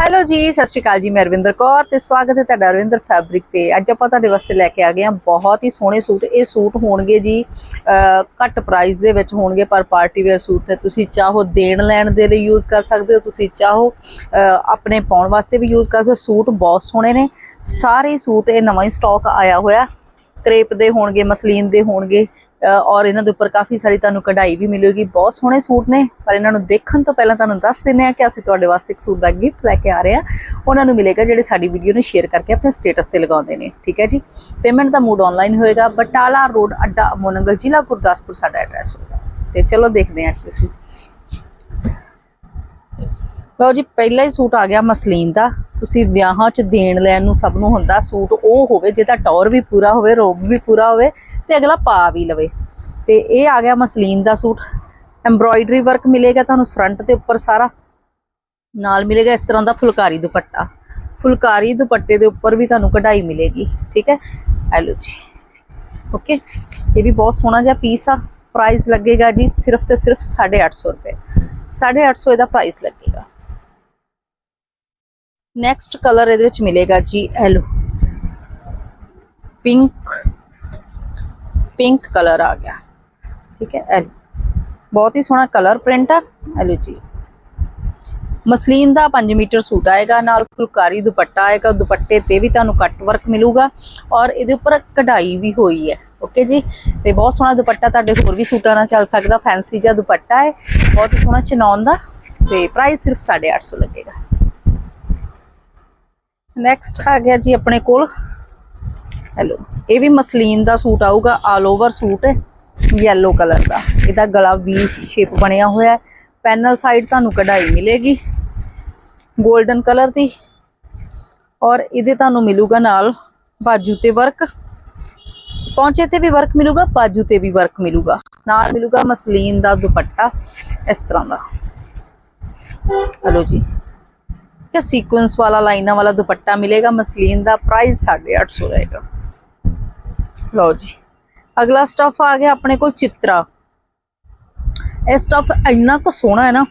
Hello ਜੀ, ਸਤਿ ਸ਼੍ਰੀ ਅਕਾਲ ਜੀ, ਮੈਂ ਅਰਵਿੰਦਰ ਕੌਰ ਤੇ ਸਵਾਗਤ ਹੈ ਤੁਹਾਡਾ ਅਰਵਿੰਦਰ ਫੈਬਰਿਕ ਤੇ। ਅੱਜ ਆਪਾਂ ਤੁਹਾਡੇ ਵਾਸਤੇ ਲੈ ਕੇ ਆ ਗਏ ਹਾਂ ਬਹੁਤ ਹੀ ਸੋਹਣੇ ਸੂਟ। ਇਹ ਸੂਟ ਹੋਣਗੇ ਜੀ ਘੱਟ ਪ੍ਰਾਈਸ ਦੇ ਵਿੱਚ ਹੋਣਗੇ, ਪਰ ਪਾਰਟੀ ਵੇਅਰ ਸੂਟ ਨੇ ਤੁਸੀਂ ਚਾਹੋ ਦੇਣ ਲੈਣ ਦੇ ਲਈ ਯੂਜ਼ ਕਰ ਸਕਦੇ ਹੋ, ਤੁਸੀਂ ਚਾਹੋ ਆਪਣੇ ਪਾਉਣ ਵਾਸਤੇ ਵੀ ਯੂਜ਼ ਕਰ ਸਕਦੇ ਹੋ। ਸੂਟ ਬਹੁਤ ਸੋਹਣੇ ਨੇ। ਸਾਰੇ ਸੂਟ ਇਹ ਨਵਾਂ ਹੀ ਸਟਾਕ ਆਇਆ ਹੋਇਆ। ਕਰੇਪ ਦੇ ਹੋਣਗੇ, ਮਸਲੀਨ ਦੇ ਹੋਣਗੇ ਔਰ ਇਹਨਾਂ ਦੇ ਉੱਪਰ ਕਾਫੀ ਸਾਰੀ ਤੁਹਾਨੂੰ ਕਢਾਈ ਵੀ ਮਿਲੇਗੀ। ਬਹੁਤ ਸੋਹਣੇ ਸੂਟ ਨੇ, ਪਰ ਇਹਨਾਂ ਨੂੰ ਦੇਖਣ ਤੋਂ ਪਹਿਲਾਂ ਤੁਹਾਨੂੰ ਦੱਸ ਦਿੰਦੇ ਆ ਕਿ ਅਸੀਂ ਤੁਹਾਡੇ ਵਾਸਤੇ ਇੱਕ ਸੂਟ ਦਾ ਗਿਫਟ ਲੈ ਕੇ ਆ ਰਹੇ ਆ ਉਹਨਾਂ ਨੂੰ ਮਿਲੇਗਾ ਜਿਹੜੇ ਸਾਡੀ ਵੀਡੀਓ ਨੂੰ ਸ਼ੇਅਰ ਕਰਕੇ ਆਪਣੇ ਸਟੇਟਸ ਤੇ ਲਗਾਉਂਦੇ ਨੇ, ਠੀਕ ਹੈ ਜੀ? ਪੇਮੈਂਟ ਦਾ ਮੂਡ ਆਨਲਾਈਨ ਹੋਏਗਾ। ਬਟਾਲਾ ਰੋਡ ਅੱਡਾ ਮੋਨੰਗਲ, ਜ਼ਿਲ੍ਹਾ ਗੁਰਦਾਸਪੁਰ ਸਾਡਾ ਐਡਰੈਸ ਹੋਗਾ ਤੇ ਚਲੋ ਦੇਖਦੇ ਹਾਂ ਅੱਜ ਸੂਟ ਲਓ ਜੀ, ਪਹਿਲਾ ਹੀ ਸੂਟ ਆ ਗਿਆ ਮਸਲੀਨ ਦਾ। ਤੁਸੀਂ ਵਿਆਹਾਂ 'ਚ ਦੇਣ ਲੈਣ ਨੂੰ ਸਭ ਨੂੰ ਹੁੰਦਾ ਸੂਟ ਉਹ ਹੋਵੇ ਜਿਹਦਾ ਟੌਰ ਵੀ ਪੂਰਾ ਹੋਵੇ ਰੋਬ ਵੀ ਪੂਰਾ ਹੋਵੇ ਤੇ ਅਗਲਾ ਪਾ ਵੀ ਲਵੇ। ਤੇ ਇਹ ਆ ਗਿਆ ਮਸਲੀਨ ਦਾ ਸੂਟ। ਐਮਬ੍ਰੋਇਡਰੀ ਵਰਕ ਮਿਲੇਗਾ ਤੁਹਾਨੂੰ ਫਰੰਟ ਤੇ ਉੱਪਰ ਸਾਰਾ। ਨਾਲ ਮਿਲੇਗਾ ਇਸ ਤਰ੍ਹਾਂ ਦਾ ਫੁਲਕਾਰੀ ਦੁਪੱਟਾ। ਫੁਲਕਾਰੀ ਦੁਪੱਟੇ ਦੇ ਉੱਪਰ ਵੀ ਤੁਹਾਨੂੰ ਕਢਾਈ ਮਿਲੇਗੀ, ਠੀਕ ਹੈ? ਇਹ ਲਓ ਜੀ। ਓਕੇ ਇਹ ਵੀ ਬਹੁਤ ਸੋਹਣਾ ਜਿਹਾ ਪੀਸ ਆ। ਪ੍ਰਾਈਸ ਲੱਗੇਗਾ ਜੀ ਸਿਰਫ ਤੇ ਸਿਰਫ 850 ਰੁਪਏ। 850 ਇਹਦਾ ਪ੍ਰਾਈਸ ਲੱਗੇਗਾ। ਨੈਕਸਟ ਕਲਰ ਇਹਦੇ ਵਿੱਚ ਮਿਲੇਗਾ ਜੀ ਐਲੋ ਪਿੰਕ ਪਿੰਕ ਕਲਰ ਆ ਗਿਆ। ਠੀਕ ਹੈ ਐਲੋ ਬਹੁਤ ਹੀ ਸੋਹਣਾ ਕਲਰ ਪ੍ਰਿੰਟ ਆ। ਐਲੋ ਜੀ। ਮਸਲੀਨ ਦਾ 5 ਮੀਟਰ ਸੂਟ ਆਏਗਾ, ਨਾਲ ਫੁਲਕਾਰੀ ਦੁਪੱਟਾ ਆਏਗਾ, ਦੁਪੱਟੇ ਤੇ ਵੀ ਤੁਹਾਨੂੰ ਕੱਟ ਵਰਕ ਮਿਲੂਗਾ। ਔਰ ਇਹਦੇ ਉੱਪਰ ਕਢਾਈ ਵੀ ਹੋਈ ਹੈ। ਓਕੇ ਜੀ? ਤੇ ਬਹੁਤ ਸੋਹਣਾ ਦੁਪੱਟਾ ਤੁਹਾਡੇ ਹੋਰ ਵੀ ਸੂਟਾਂ ਨਾਲ ਚੱਲ ਸਕਦਾ, ਫੈਂਸੀ ਜਿਹਾ ਦੁਪੱਟਾ ਹੈ। ਬਹੁਤ ਹੀ ਸੋਹਣਾ ਚਨੌਨ ਦਾ। ਤੇ ਪ੍ਰਾਈਸ ਸਿਰਫ 850 ਲੱਗੇਗਾ। ਨੈਕਸਟ ਆ ਗਿਆ ਜੀ ਆਪਣੇ ਕੋਲ। ਹੈਲੋ, ਇਹ ਵੀ ਮਸਲੀਨ ਦਾ ਸੂਟ ਆਊਗਾ ਆਲ ਓਵਰ ਸੂਟ ਹੈ ਯੈਲੋ ਕਲਰ ਦਾ। ਇਹਦਾ ਗਲਾ ਵੀ ਸ਼ੇਪ ਬਣਿਆ ਹੋਇਆ ਹੈ। ਪੈਨਲ ਸਾਈਡ ਤੁਹਾਨੂੰ ਕਢਾਈ ਮਿਲੇਗੀ 골ਡਨ ਕਲਰ ਦੀ। ਔਰ ਇਹਦੇ ਤੁਹਾਨੂੰ ਮਿਲੂਗਾ ਨਾਲ ਬਾਜੂ ਤੇ ਵਰਕ ਪੌਂਚੇ ਤੇ ਵੀ ਵਰਕ ਮਿਲੂਗਾ, ਬਾਜੂ ਤੇ ਵੀ ਵਰਕ ਮਿਲੂਗਾ। ਨਾਲ ਮਿਲੂਗਾ ਮਸਲੀਨ ਦਾ ਦੁਪੱਟਾ, ਇਸ ਤਰ੍ਹਾਂ ਦਾ। ਹਲੋ ਜੀ। ਕਿ ਸੀਕੁਐਂਸ ਵਾਲਾ ਲਾਈਨਾਂ ਵਾਲਾ ਦੁਪੱਟਾ ਮਿਲੇਗਾ, ਮਸਲੀਨ ਦਾ ਪ੍ਰਾਈਸ 850 ਰਹੇਗਾ। ਲਓ ਜੀ, ਅਗਲਾ ਸਟਫ ਆ ਗਿਆ ਆਪਣੇ ਕੋਲ ਚਿੱਤਰਾ। ਇਹ ਸਟਫ ਇੰਨਾ ਕੁ ਸੋਹਣਾ ਹੈ ਨਾ,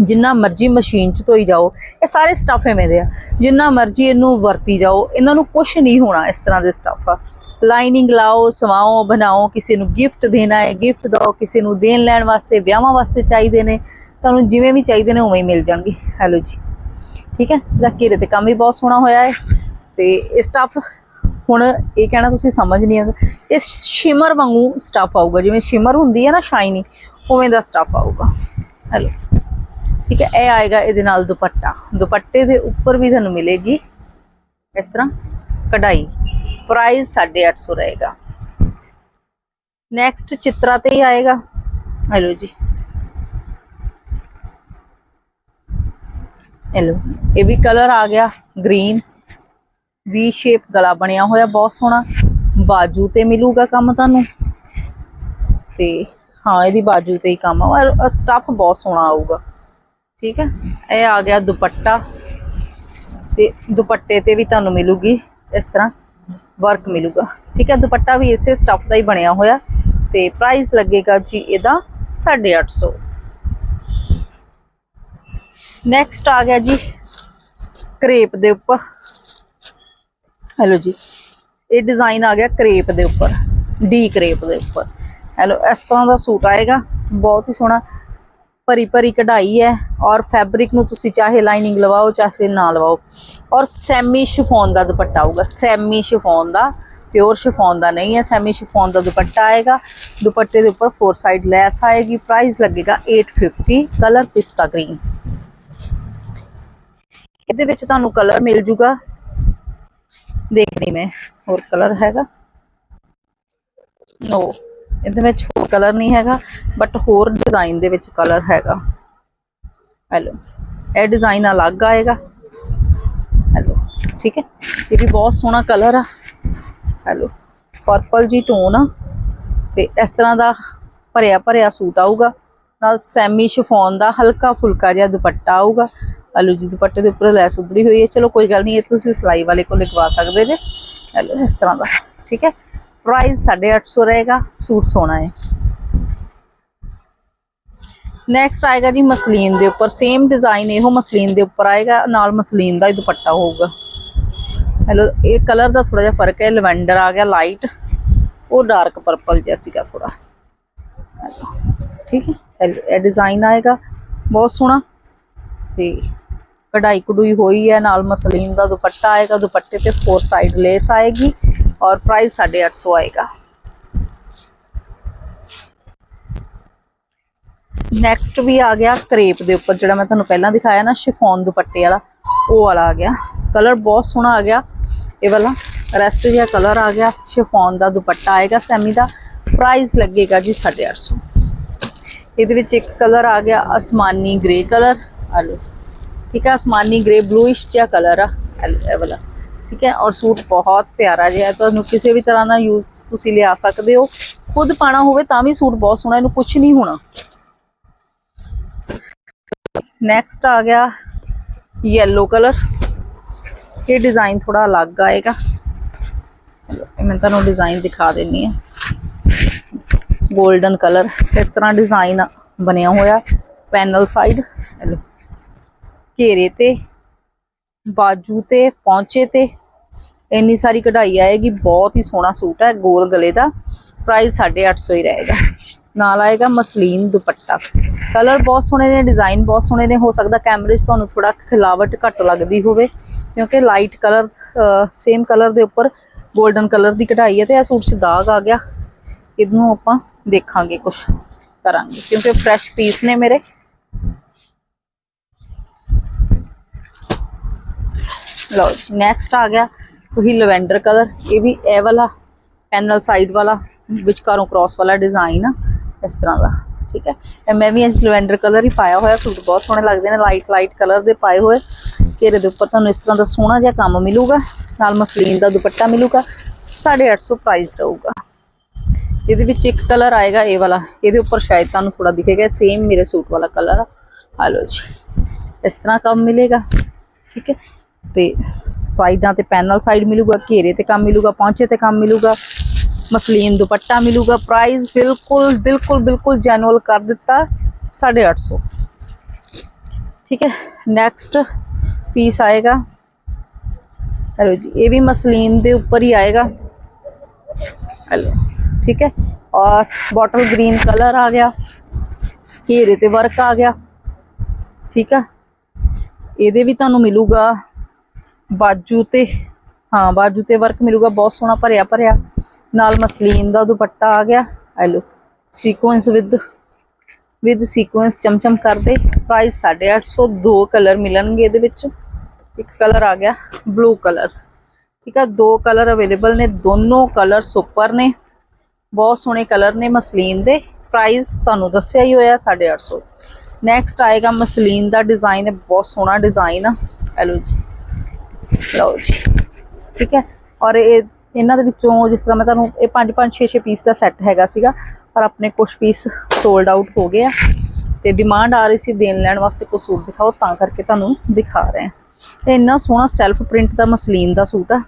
ਜਿੰਨਾ ਮਰਜ਼ੀ ਮਸ਼ੀਨ 'ਚ ਧੋਈ ਜਾਓ, ਇਹ ਸਾਰੇ ਸਟਫ ਐਵੇਂ ਦੇ ਆ। ਜਿੰਨਾ ਮਰਜ਼ੀ ਇਹਨੂੰ ਵਰਤੀ ਜਾਓ, ਇਹਨਾਂ ਨੂੰ ਕੁਝ ਨਹੀਂ ਹੋਣਾ ਇਸ ਤਰ੍ਹਾਂ ਦੇ ਸਟਫ ਆ। ਲਾਈਨਿੰਗ ਲਾਓ, ਸਵਾਓ, ਬਣਾਓ, ਕਿਸੇ ਨੂੰ ਗਿਫਟ ਦੇਣਾ ਹੈ ਗਿਫਟ ਦਿਓ ਕਿਸੇ ਨੂੰ ਦੇਣ ਲੈਣ ਵਾਸਤੇ, ਵਿਆਹਾਂ ਵਾਸਤੇ ਚਾਹੀਦੇ ਨੇ, ਤੁਹਾਨੂੰ ਜਿਵੇਂ ਵੀ ਚਾਹੀਦੇ ਨੇ ਉਵੇਂ ਹੀ ਮਿਲ ਜਾਣਗੇ। ਹੈਲੋ ਜੀ। ਠੀਕ ਹੈ? ਇਹਦਾ ਘੇਰੇ ਤੇ ਕੰਮ ਵੀ ਬਹੁਤ ਸੋਹਣਾ ਹੋਇਆ ਹੈ ਤੇ ਇਹ ਸਟਫ ਹੁਣ ਇਹ ਕਹਿਣਾ ਤੁਸੀਂ ਸਮਝ ਨਹੀਂ ਆਉਂਦਾ। ਇਹ ਸ਼ਿਮਰ ਵਾਂਗੂ ਸਟਫ ਆਊਗਾ, ਜਿਵੇਂ ਸ਼ਿਮਰ ਹੁੰਦੀ ਹੈ ਨਾ ਸ਼ਾਈਨੀ ਉਵੇਂ ਦਾ ਸਟਫ ਆਊਗਾ। ਹੈਲੋ ਠੀਕ ਹੈ, ਇਹ ਆਏਗਾ ਇਹਦੇ ਨਾਲ ਦੁਪੱਟਾ। ਦੁਪੱਟੇ ਦੇ ਉੱਪਰ ਵੀ ਤੁਹਾਨੂੰ ਮਿਲੇਗੀ ਇਸ ਤਰ੍ਹਾਂ ਕਢਾਈ। ਪ੍ਰਾਈਸ 850 ਰਹੇਗਾ। ਨੈਕਸਟ ਚਿੱਤਰਾ ਤੇ ਹੀ ਆਏਗਾ। ਹੈਲੋ ਜੀ। ਹੈਲੋ ਇਹ ਵੀ ਕਲਰ ਆ ਗਿਆ ਗ੍ਰੀਨ ਵੀ ਸ਼ੇਪ ਗਲਾ ਬਣਿਆ ਹੋਇਆ, ਬਹੁਤ ਸੋਹਣਾ। ਬਾਜੂ ਤੇ ਮਿਲੂਗਾ ਕੰਮ ਤੁਹਾਨੂੰ। ਤੇ ਹਾਂ, ਇਹਦੀ ਬਾਜੂ ਤੇ ਹੀ ਕੰਮ ਆ। ਔਰ ਸਟਫ ਬਹੁਤ ਸੋਹਣਾ ਆਊਗਾ। ਠੀਕ ਹੈ? ਇਹ ਆ ਗਿਆ ਦੁਪੱਟਾ। ਤੇ ਦੁਪੱਟੇ ਤੇ ਵੀ ਤੁਹਾਨੂੰ ਮਿਲੂਗੀ। ਇਸ ਤਰ੍ਹਾਂ ਵਰਕ ਮਿਲੂਗਾ। ਠੀਕ ਹੈ? ਦੁਪੱਟਾ ਵੀ ਇਸੇ ਸਟਫ ਦਾ ਹੀ ਬਣਿਆ ਹੋਇਆ। ਤੇ ਪ੍ਰਾਈਸ ਲੱਗੇਗਾ ਜੀ ਇਹਦਾ 850 ਨੈਕਸਟ ਆ ਗਿਆ ਜੀ ਕਰੇਪ ਦੇ ਉੱਪਰ। ਹੈਲੋ ਜੀ, ਇਹ ਡਿਜ਼ਾਈਨ ਆ ਗਿਆ ਕਰੇਪ ਦੇ ਉੱਪਰ, ਡੀ ਕਰੇਪ ਦੇ ਉੱਪਰ। ਹੈਲੋ ਇਸ ਤਰ੍ਹਾਂ ਦਾ ਸੂਟ ਆਏਗਾ, ਬਹੁਤ ਹੀ ਸੋਹਣਾ, ਭਰੀ ਭਰੀ ਕਢਾਈ ਹੈ ਔਰ ਫੈਬਰਿਕ ਨੂੰ ਤੁਸੀਂ ਚਾਹੇ ਲਾਈਨਿੰਗ ਲਵਾਓ, ਚਾਹੇ ਨਾ ਲਵਾਓ। ਔਰ ਸੈਮੀ ਸ਼ਿਫੋਨ ਦਾ ਦੁਪੱਟਾ ਆਊਗਾ ਸੈਮੀ ਸ਼ਿਫੋਨ ਦਾ ਪਿਓਰ ਸ਼ਿਫੋਨ ਦਾ ਨਹੀਂ ਹੈ ਸੈਮੀ ਸ਼ਿਫੋਨ ਦਾ ਦੁਪੱਟਾ ਆਏਗਾ। ਦੁਪੱਟੇ ਦੇ ਉੱਪਰ ਫੋਰ ਸਾਈਡ ਲੈਸ ਆਏਗੀ ਪ੍ਰਾਈਸ ਲੱਗੇਗਾ 850 ਕਲਰ ਪਿਸਤਾ ਗ੍ਰੀਨ ਇਹਦੇ ਵਿੱਚ ਤੁਹਾਨੂੰ ਕਲਰ ਮਿਲ ਜੂਗਾ। ਦੇਖਦੀ ਮੈਂ ਹੋਰ ਕਲਰ ਹੈਗਾ। ਨੋ ਇਹਦੇ ਵਿੱਚ ਹੋਰ ਕਲਰ ਨਹੀਂ ਹੈਗਾ ਬਟ ਹੋਰ ਡਿਜ਼ਾਈਨ ਦੇ ਵਿੱਚ ਕਲਰ ਹੈਗਾ। ਹੈਲੋ, ਇਹ ਡਿਜ਼ਾਈਨ ਅਲੱਗ ਆਏਗਾ। ਹੈਲੋ, ਠੀਕ ਹੈ? ਇਹ ਵੀ ਬਹੁਤ ਸੋਹਣਾ ਕਲਰ ਆ। ਹੈਲੋ ਪਰਪਲ ਜੀ ਟੋਨ ਆ। ਤੇ ਇਸ ਤਰ੍ਹਾਂ ਦਾ ਭਰਿਆ ਭਰਿਆ ਸੂਟ ਆਊਗਾ। ਨਾਲ ਸੈਮੀ ਸ਼ਿਫੋਨ ਦਾ ਹਲਕਾ ਫੁਲਕਾ ਜਿਹਾ ਦੁਪੱਟਾ ਆਊਗਾ। ਆਲੂ ਜੀ ਦੁਪੱਟੇ ਦੇ ਉੱਪਰ ਲੈਸ ਉਧਰੀ ਹੋਈ ਹੈ। ਚਲੋ ਕੋਈ ਗੱਲ ਨਹੀਂ, ਇਹ ਤੁਸੀਂ ਸਿਲਾਈ ਵਾਲੇ ਕੋਲ ਲਿਖਵਾ ਸਕਦੇ ਜੇ। ਹੈਲੋ, ਇਸ ਤਰ੍ਹਾਂ ਦਾ, ਠੀਕ ਹੈ? ਪ੍ਰਾਈਸ 850 ਰਹੇਗਾ, ਸੂਟ ਸੋਹਣਾ ਹੈ। ਨੈਕਸਟ ਆਏਗਾ ਜੀ ਮਸਲੀਨ ਦੇ ਉੱਪਰ ਸੇਮ ਡਿਜ਼ਾਈਨ ਇਹੋ ਮਸਲੀਨ ਦੇ ਉੱਪਰ ਆਏਗਾ, ਨਾਲ ਮਸਲੀਨ ਦਾ ਹੀ ਦੁਪੱਟਾ ਹੋਊਗਾ। ਹੈਲੋ, ਇਹ ਕਲਰ ਦਾ ਥੋੜਾ ਜਿਹਾ ਫ਼ਰਕ ਹੈ, ਲਵੈਂਡਰ ਆ ਗਿਆ ਲਾਈਟ ਉਹ ਡਾਰਕ ਪਰਪਲ ਜਿਹਾ ਸੀਗਾ ਥੋੜਾ ਠੀਕ ਹੈ? ਇਹ- ਇਹ ਡਿਜ਼ਾਈਨ ਆਏਗਾ, ਬਹੁਤ ਸੋਹਣਾ। ਤੇ ਕਢਾਈ ਕਢੂਈ ਹੋਈ ਹੈ, ਨਾਲ ਮਸਲੀਨ ਦਾ ਦੁਪੱਟਾ ਆਏਗਾ, ਦੁਪੱਟੇ ਤੇ ਫੋਰ ਸਾਈਡ ਲੇਸ ਆਏਗੀ ਔਰ ਪ੍ਰਾਈਸ 850 ਆਏਗਾ। ਨੈਕਸਟ ਵੀ ਆ ਗਿਆ ਕਰੇਪ ਦੇ ਉੱਪਰ, ਜਿਹੜਾ ਮੈਂ ਤੁਹਾਨੂੰ ਪਹਿਲਾਂ ਦਿਖਾਇਆ ਨਾ, ਸ਼ਿਫੋਨ ਦੁਪੱਟੇ ਵਾਲਾ, ਉਹ ਵਾਲਾ ਆ ਗਿਆ। ਕਲਰ ਬਹੁਤ ਸੋਹਣਾ ਆ ਗਿਆ। ਇਹ ਵਾਲਾ ਰੈਸਟ ਜਿਹਾ ਕਲਰ ਆ ਗਿਆ, ਸ਼ਿਫੋਨ ਦਾ ਦੁਪੱਟਾ ਆਏਗਾ ਸੈਮੀ ਦਾ ਪ੍ਰਾਈਸ ਲੱਗੇਗਾ ਜੀ 850 ਇਹਦੇ ਵਿੱਚ ਇੱਕ ਕਲਰ ਆ ਗਿਆ ਅਸਮਾਨੀ ਗ੍ਰੇ ਕਲਰ ਆਲੋ ਠੀਕ ਹੈ, ਅਸਮਾਨੀ ਗ੍ਰੇ ਬਲੂਇਸ਼ ਜਿਹਾ ਕਲਰ ਆ ਆਹ ਇਹ ਵਾਲਾ। ਠੀਕ ਹੈ, ਔਰ ਸੂਟ ਬਹੁਤ ਪਿਆਰਾ ਜਿਹਾ ਹੈ, ਤੁਹਾਨੂੰ ਕਿਸੇ ਵੀ ਤਰ੍ਹਾਂ ਦਾ ਯੂਜ਼ ਤੁਸੀਂ ਲਿਆ ਸਕਦੇ ਹੋ। ਖੁਦ ਪਾਣਾ ਹੋਵੇ ਤਾਂ ਵੀ ਸੂਟ ਬਹੁਤ ਸੋਹਣਾ, ਇਹਨੂੰ ਕੁਝ ਨਹੀਂ ਹੋਣਾ। ਨੈਕਸਟ ਆ ਗਿਆ ਯੈਲੋ ਕਲਰ ਇਹ ਡਿਜ਼ਾਈਨ ਥੋੜਾ ਅਲੱਗ ਆਏਗਾ। ਇਹ ਮੈਂ ਤੁਹਾਨੂੰ ਡਿਜ਼ਾਈਨ ਦਿਖਾ ਦਿੰਨੀ ਆ 골ਡਨ ਕਲਰ ਇਸ ਤਰ੍ਹਾਂ ਡਿਜ਼ਾਈਨ ਬਣਿਆ ਹੋਇਆ ਪੈਨਲ ਸਾਈਡ ਲੋ ਘੇਰੇ ਤੇ, ਬਾਜੂ ਤੇ, ਪੌਂਚੇ ਤੇ। ਇੰਨੀ ਸਾਰੀ ਕਢਾਈ ਆਏਗੀ, ਬਹੁਤ ਹੀ ਸੋਹਣਾ ਸੂਟ ਹੈ, ਗੋਲ ਗਲੇ ਦਾ। ਪ੍ਰਾਈਸ 850 ਹੀ ਰਹੇਗਾ। ਨਾਲ ਆਏਗਾ ਮਸਲੀਨ ਦੁਪੱਟਾ। ਕਲਰ ਬਹੁਤ ਸੋਹਣੇ ਨੇ ਡਿਜ਼ਾਈਨ ਬਹੁਤ ਸੋਹਣੇ ਨੇ। ਹੋ ਸਕਦਾ ਕੈਮਰੇ 'ਚ ਤੁਹਾਨੂੰ ਥੋੜਾ ਖਿਲਾਵਟ ਘੱਟ ਲੱਗਦੀ ਹੋਵੇ, ਕਿਉਂਕਿ ਲਾਈਟ ਕਲਰ ਸੇਮ ਕਲਰ ਦੇ ਉੱਪਰ 골ਡਨ ਕਲਰ ਦੀ ਕਢਾਈ ਹੈ ਤੇ ਇਹ ਸੂਟ 'ਚ ਦਾਗ ਆ ਗਿਆ। ਇਹਨੂੰ ਆਪਾਂ ਦੇਖਾਂਗੇ ਕੁਝ ਕਰਾਂਗੇ, ਕਿਉਂਕਿ ਫਰੈਸ਼ ਪੀਸ ਨੇ ਮੇਰੇ। ਲਓ ਜੀ ਨੈਕਸਟ ਆ ਗਿਆ ਉਹੀ ਲਵੈਂਡਰ ਕਲਰ ਇਹ ਵੀ ਇਹ ਵਾਲਾ ਪੈਨਲ ਸਾਈਡ ਵਾਲਾ, ਵਿਚਕਾਰੋਂ ਕ੍ਰਾਸ ਵਾਲਾ ਡਿਜ਼ਾਈਨ ਆ, ਇਸ ਤਰ੍ਹਾਂ ਦਾ, ਠੀਕ ਹੈ। ਤੇ ਮੈਂ ਵੀ ਅੱਜ ਲਵੈਂਡਰ ਕਲਰ ਹੀ ਪਾਇਆ ਹੋਇਆ, ਸੂਟ ਬਹੁਤ ਸੋਹਣੇ ਲੱਗਦੇ ਨੇ ਲਾਈਟ ਲਾਈਟ ਕਲਰ ਦੇ ਪਾਏ ਹੋਏ। ਘੇਰੇ ਦੇ ਉੱਪਰ ਤੁਹਾਨੂੰ ਇਸ ਤਰ੍ਹਾਂ ਦਾ ਸੋਹਣਾ ਜਿਹਾ ਕੰਮ ਮਿਲੂਗਾ, ਨਾਲ ਮਸਲੀਨ ਦਾ ਦੁਪੱਟਾ ਮਿਲੂਗਾ 850 ਪ੍ਰਾਈਸ ਰਹੂਗਾ। ਇਹਦੇ ਵਿੱਚ ਇੱਕ ਕਲਰ ਆਏਗਾ ਇਹ ਵਾਲਾ, ਇਹਦੇ ਉੱਪਰ ਸ਼ਾਇਦ ਤੁਹਾਨੂੰ ਥੋੜਾ ਦਿਖੇਗਾ ਸੇਮ ਮੇਰੇ ਸੂਟ ਵਾਲਾ ਕਲਰ ਆ। ਲਓ ਜੀ, ਇਸ ਤਰ੍ਹਾਂ ਕੰਮ ਮਿਲੇਗਾ, ਠੀਕ ਹੈ। ਤੇ ਸਾਈਡਾਂ ਤੇ ਪੈਨਲ ਸਾਈਡ ਮਿਲੂਗਾ, ਘੇਰੇ ਤੇ ਕੰਮ ਮਿਲੂਗਾ, ਪੌਂਚੇ ਤੇ ਕੰਮ ਮਿਲੂਗਾ, ਮਸਲੀਨ ਦੁਪੱਟਾ ਮਿਲੂਗਾ ਪ੍ਰਾਈਸ ਬਿਲਕੁਲ ਬਿਲਕੁਲ ਬਿਲਕੁਲ ਜੈਨੂਅਲ ਕਰ ਦਿੱਤਾ 850 ਠੀਕ ਹੈ ਨੈਕਸਟ ਪੀਸ ਆਏਗਾ। ਹੈਲੋ ਜੀ, ਇਹ ਵੀ ਮਸਲੀਨ ਦੇ ਉੱਪਰ ਹੀ ਆਏਗਾ। ਹੈਲੋ, ਠੀਕ ਹੈ, ਔਰ ਬੋਟਲ ਗ੍ਰੀਨ ਕਲਰ ਆ ਗਿਆ, ਘੇਰੇ ਤੇ ਵਰਕ ਆ ਗਿਆ। ਠੀਕ ਆ ਇਹਦੇ ਵੀ ਤੁਹਾਨੂੰ ਮਿਲੂਗਾ ਬਾਜੂ ਤੇ, ਹਾਂ, ਬਾਜੂ ਤੇ ਵਰਕ ਮਿਲੂਗਾ, ਬਹੁਤ ਸੋਹਣਾ ਭਰਿਆ ਭਰਿਆ। ਨਾਲ ਮਸਲੀਨ ਦਾ ਦੁਪੱਟਾ ਆ ਗਿਆ। Hello sequins with with sequins chamcham ਕਰਦੇ। ਪ੍ਰਾਈਸ 850 ਦੋ ਕਲਰ ਮਿਲਣਗੇ ਇਹਦੇ ਵਿੱਚ। ਇੱਕ ਕਲਰ ਆ ਗਿਆ ਬਲੂ ਕਲਰ ਠੀਕ ਆ, ਦੋ ਕਲਰ ਅਵੇਲੇਬਲ ਨੇ, ਦੋਨੋਂ ਕਲਰ ਸੁਪਰ ਨੇ। ਬਹੁਤ ਸੋਹਣੇ ਕਲਰ ਨੇ ਮਸਲੀਨ ਦੇ। ਪ੍ਰਾਈਸ ਤੁਹਾਨੂੰ ਦੱਸਿਆ ਹੀ ਹੋਇਆ 850 ਨੈਕਸਟ ਆਏਗਾ ਮਸਲੀਨ ਦਾ ਡਿਜ਼ਾਈਨ ਹੈ ਬਹੁਤ ਸੋਹਣਾ ਡਿਜ਼ਾਈਨ ਆ। ਹੈਲੋ ਜੀ। ਲਓ ਜੀ। ਠੀਕ ਹੈ? ਔਰ ਇਹ ਇਹਨਾਂ ਦੇ ਵਿੱਚੋਂ ਜਿਸ ਤਰ੍ਹਾਂ ਮੈਂ ਤੁਹਾਨੂੰ ਇਹ 5 5 6 6 ਪੀਸ ਦਾ ਸੈੱਟ ਹੈਗਾ ਸੀਗਾ, ਪਰ ਆਪਣੇ ਕੁਝ ਪੀਸ ਸੋਲਡ ਆਊਟ ਹੋ ਗਏ ਆ ਤੇ ਡਿਮਾਂਡ ਆ ਰਹੀ ਸੀ ਦੇਣ ਲੈਣ ਵਾਸਤੇ ਕੋਈ ਸੂਟ ਦਿਖਾਓ, ਤਾਂ ਕਰਕੇ ਤੁਹਾਨੂੰ ਦਿਖਾ ਰਹੇ ਹਾਂ। ਇਹ ਇੰਨਾ ਸੋਹਣਾ ਸੈਲਫ ਪ੍ਰਿੰਟ ਦਾ ਮਸਲੀਨ ਦਾ ਸੂਟ ਆ।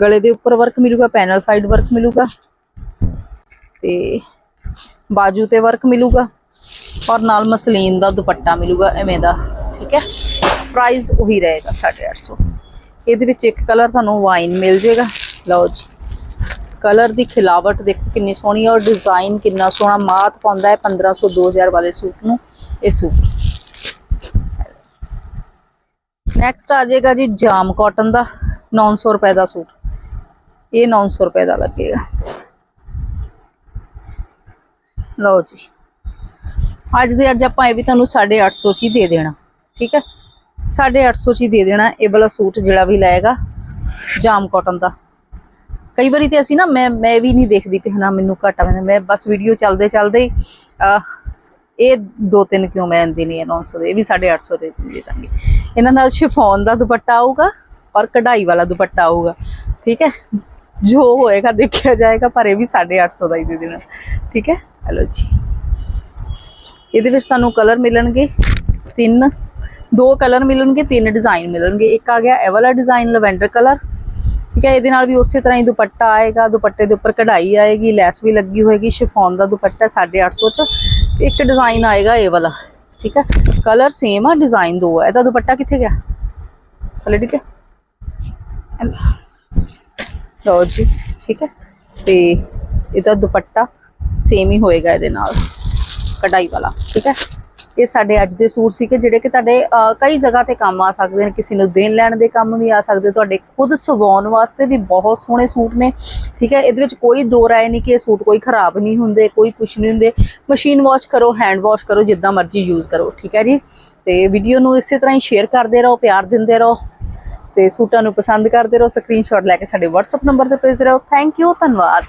ਗਲੇ ਦੇ ਉੱਪਰ ਵਰਕ ਮਿਲੂਗਾ ਪੈਨਲ ਸਾਈਡ ਵਰਕ ਮਿਲੂਗਾ। ਤੇ ਬਾਜੂ ਤੇ ਵਰਕ ਮਿਲੂਗਾ। ਔਰ ਨਾਲ ਮਸਲੀਨ ਦਾ ਦੁਪੱਟਾ ਮਿਲੂਗਾ, ਐਵੇਂ ਦਾ। ਠੀਕ ਹੈ? ਪ੍ਰਾਈਸ ਉਹੀ ਰਹੇਗਾ 850 ਇਹਦੇ ਵਿੱਚ ਇੱਕ ਕਲਰ ਤੁਹਾਨੂੰ ਵਾਈਨ ਮਿਲ ਜੇਗਾ ਲਓ ਜੀ। ਕਲਰ ਦੀ ਖਿਲਾਵਟ ਦੇਖੋ ਕਿੰਨੀ ਸੋਹਣੀ ਔਰ ਡਿਜ਼ਾਈਨ ਕਿੰਨਾ ਸੋਹਣਾ। ਮਾਤ ਪਾਉਂਦਾ ਹੈ 1500 2000 ਵਾਲੇ ਸੂਟ ਨੂੰ। ਇਹ ਸੂਟ। ਨੈਕਸਟ ਆ ਜਾਏਗਾ ਜੀ ਜਾਮ ਕਾਟਨ ਦਾ। 900 ਰੁਪਏ ਦਾ ਸੂਟ। ਇਹ 900 ਰੁਪਏ ਦਾ ਲੱਗੇਗਾ। ਲਓ ਜੀ। ਅੱਜ ਦੇ ਅੱਜ ਆਪਾਂ ਇਹ ਵੀ ਤੁਹਾਨੂੰ 850 ਚ ਹੀ ਦੇ ਦੇਣਾ। ਠੀਕ ਹੈ। 850 ਚ ਹੀ ਦੇ ਦੇਣਾ, ਇਹ ਵਾਲਾ ਸੂਟ ਜਿਹੜਾ ਵੀ ਲਾਏਗਾ, ਜਾਮ ਕਾਟਨ ਦਾ। ਕਈ ਵਾਰੀ ਤੇ ਅਸੀਂ ਨਾ, ਮੈਂ ਮੈਂ ਵੀ ਨਹੀਂ ਦੇਖਦੀ ਕਿ ਹਨਾ ਮੈਨੂੰ ਘਾਟਾ ਪੈਂਦਾ ਮੈਂ ਬਸ ਵੀਡੀਓ ਚੱਲਦੇ ਚੱਲਦੇ ਹੀ ਇਹ ਦੋ ਤਿੰਨ ਕਿਉਂ ਮੈਂ ਦਿੰਦੀ ਨਹੀਂ 900 ਦੇ, ਇਹ ਵੀ 850 ਦੇ ਦੇ ਦਾਂਗੇ। ਇਹਨਾਂ ਨਾਲ ਸ਼ਿਫੋਨ ਦਾ ਦੁਪੱਟਾ ਆਊਗਾ ਔਰ ਕਢਾਈ ਵਾਲਾ ਦੁਪੱਟਾ ਆਊਗਾ, ਠੀਕ ਹੈ? ਜੋ ਹੋਏਗਾ ਦੇਖਿਆ ਜਾਏਗਾ, ਪਰ ਇਹ ਵੀ 850 ਦਾ ਹੀ ਦੇ ਦੇਣਾ, ਠੀਕ ਹੈ? ਹਲੋ ਜੀ। ਇਹਦੇ ਵਿੱਚ ਤੁਹਾਨੂੰ ਕਲਰ ਮਿਲਣਗੇ ਤਿੰਨ ਦੋ ਕਲਰ ਮਿਲਣਗੇ, ਤਿੰਨ ਡਿਜ਼ਾਈਨ ਮਿਲਣਗੇ। ਇੱਕ ਆ ਗਿਆ ਇਹ ਵਾਲਾ ਡਿਜ਼ਾਈਨ ਲਵੈਂਡਰ ਕਲਰ ਠੀਕ ਹੈ, ਇਹਦੇ ਨਾਲ ਵੀ ਉਸੇ ਤਰ੍ਹਾਂ ਹੀ ਦੁਪੱਟਾ ਆਏਗਾ। ਦੁਪੱਟੇ ਦੇ ਉੱਪਰ ਕਢਾਈ ਆਏਗੀ, ਲੈਸ ਵੀ ਲੱਗੀ ਹੋਏਗੀ, ਸ਼ਿਫੋਨ ਦਾ ਦੁਪੱਟਾ 850 ਚ। ਤੇ ਇੱਕ ਡਿਜ਼ਾਈਨ ਆਏਗਾ ਇਹ ਵਾਲਾ। ਠੀਕ ਹੈ ਕਲਰ ਸੇਮ ਆ ਡਿਜ਼ਾਈਨ ਦੋ ਆ। ਇਹਦਾ ਦੁਪੱਟਾ ਕਿੱਥੇ ਗਿਆ? ਥੱਲੇ ਠੀਕ ਹੈ ਲਓ ਜੀ, ਠੀਕ ਹੈ। ਤੇ ਇਹਦਾ ਦੁਪੱਟਾ ਸੇਮ ਹੀ ਹੋਏਗਾ ਇਹਦੇ ਨਾਲ, ਕਢਾਈ ਵਾਲਾ। ਠੀਕ ਹੈ। ਇਹ ਸਾਡੇ ਅੱਜ ਦੇ ਸੂਟ ਸੀ ਕਿ ਜਿਹੜੇ ਕਿ ਤੁਹਾਡੇ ਕਈ ਜਗ੍ਹਾ ਤੇ ਕੰਮ ਆ ਸਕਦੇ ਨੇ, ਕਿਸੇ ਨੂੰ ਦੇਣ ਲੈਣ ਦੇ ਕੰਮ ਵੀ ਆ ਸਕਦੇ, ਤੁਹਾਡੇ ਖੁਦ ਸਵਾਉਣ ਵਾਸਤੇ ਵੀ ਬਹੁਤ ਸੋਹਣੇ ਸੂਟ ਨੇ, ਠੀਕ ਹੈ? ਇਹਦੇ ਵਿੱਚ ਕੋਈ ਦੋ ਰਾਏ ਨਹੀਂ ਕਿ ਇਹ ਸੂਟ ਕੋਈ ਖਰਾਬ ਨਹੀਂ ਹੁੰਦੇ, ਕੋਈ ਕੁਛ ਨਹੀਂ ਹੁੰਦੇ। ਮਸ਼ੀਨ ਵਾਸ਼ ਕਰੋ, ਹੈਂਡ ਵਾਸ਼ ਕਰੋ, ਜਿੱਦਾਂ ਮਰਜ਼ੀ ਯੂਜ਼ ਕਰੋ, ਠੀਕ ਹੈ ਜੀ? ਤੇ ਵੀਡੀਓ ਨੂੰ ਇਸੇ ਤਰ੍ਹਾਂ ਹੀ ਸ਼ੇਅਰ ਕਰਦੇ ਰਹੋ, ਪਿਆਰ ਦਿੰਦੇ ਰਹੋ, ਤੇ ਸੂਟਾਂ ਨੂੰ ਪਸੰਦ ਕਰਦੇ ਰਹੋ ਸਕਰੀਨਸ਼ਾਟ ਲੈ ਕੇ ਸਾਡੇ WhatsApp ਨੰਬਰ ਤੇ ਭੇਜਦੇ ਰਹੋ। ਥੈਂਕ ਯੂ ਧੰਨਵਾਦ।